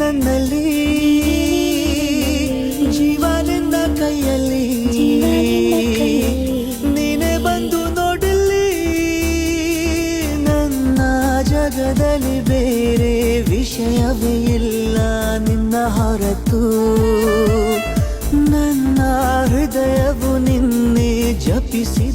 ಕಣ್ಣಲ್ಲಿ ಜೀವ ನಿನ್ನ ಕೈಯಲ್ಲಿ. ನೀನೆ ಬಂದು ನೋಡಲಿ ನನ್ನ ಜಗದಲ್ಲಿ ಬೇರೆ ವಿಷಯವೇ ಇಲ್ಲ ನಿನ್ನ ಹೊರತು. ನನ್ನ ಹೃದಯವು ನಿನ್ನೆ ಜಪಿಸಿದೆ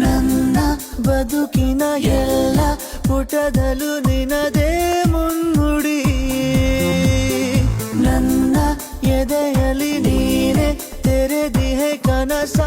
ನನ್ನ ಬದುಕಿನ ಎಲ್ಲ ಪುಟದಲ್ಲೂ ನಿನದೇ ಮುನ್ನುಡಿ. ನನ್ನ ಎದೆಯಲ್ಲಿ ನೀನೆ ತೆರೆದಿಹೆ ಕನಸ